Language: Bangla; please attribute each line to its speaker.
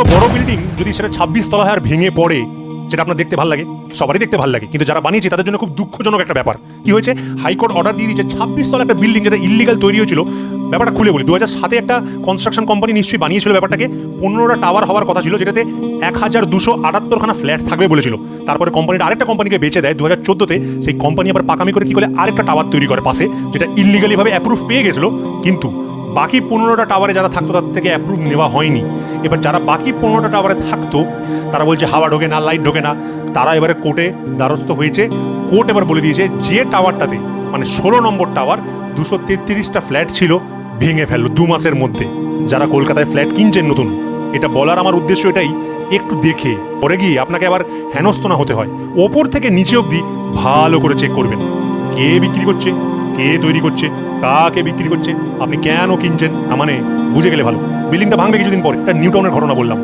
Speaker 1: কোনো বড় বিল্ডিং যদি সেটা ছাব্বিশ তলা হয় আর ভেঙে পড়ে, সেটা আপনার দেখতে ভালো লাগে? সবারই দেখতে ভালো লাগে। কিন্তু যারা বানিয়েছে, তাদের জন্য খুব দুঃখজনক একটা ব্যাপার। কি হয়েছে? হাইকোর্ট অর্ডার দিয়ে দিয়েছে, ছাব্বিশ তলা একটা বিল্ডিং যেটা ইলিগাল তৈরি হয়েছিল। ব্যাপারটা খুলে বলি দু হাজার সাতে একটা কনস্ট্রাকশন কোম্পানি নিশ্চয়ই বানিয়েছিল ব্যাপারটাকে। পনেরোটা টাওয়ার হওয়ার কথা ছিল, যেটাতে এক হাজার দুশো আটাত্তরখানা ফ্ল্যাট থাকবে বলেছিল। তারপরে কোম্পানিটা আরেকটা কোম্পানিকে বেঁচে দেয় দু হাজার চোদ্দোতে। সেই কোম্পানি আবার পাকামি করে কি করে আরেকটা টাওয়ার তৈরি করে পাশে, যেটা ইলিগালিভাবে অ্যাপ্রুভ পেয়ে গেছিল। কিন্তু বাকি পনেরোটা টাওয়ারে যারা থাকতো, তাদের থেকে অ্যাপ্রুভ নেওয়া হয়নি। এবার যারা বাকি পনেরোটা টাওয়ারে থাকতো, তারা বলছে, হাওয়া ঢোকে না লাইট ঢোকে না। তারা এবারে কোর্টে দ্বারস্থ হয়েছে। কোর্ট এবার বলে দিয়েছে, যে টাওয়ারটাতে মানে ষোলো নম্বর টাওয়ার দুশো তেত্রিশটা ফ্ল্যাট ছিল, ভেঙে ফেলল দু মাসের মধ্যে। যারা কলকাতায় ফ্ল্যাট কিনছেন নতুন, এটা বলার আমার উদ্দেশ্য এটাই, একটু দেখে। পরে গিয়ে আপনাকে আবার হেনস্থ না হতে হয়। ওপর থেকে নিচে অবধি ভালো করে চেক করবেন। কে বিক্রি করছে? কে তৈরি করছে, কাকে বিক্রি করছে, আপনি কেন কিনছেন না মানে বুঝে গেলে ভালো। বিল্ডিংটা ভাঙবে কিছুদিন পরে, এটা নিউটাউনের ঘটনা বললাম।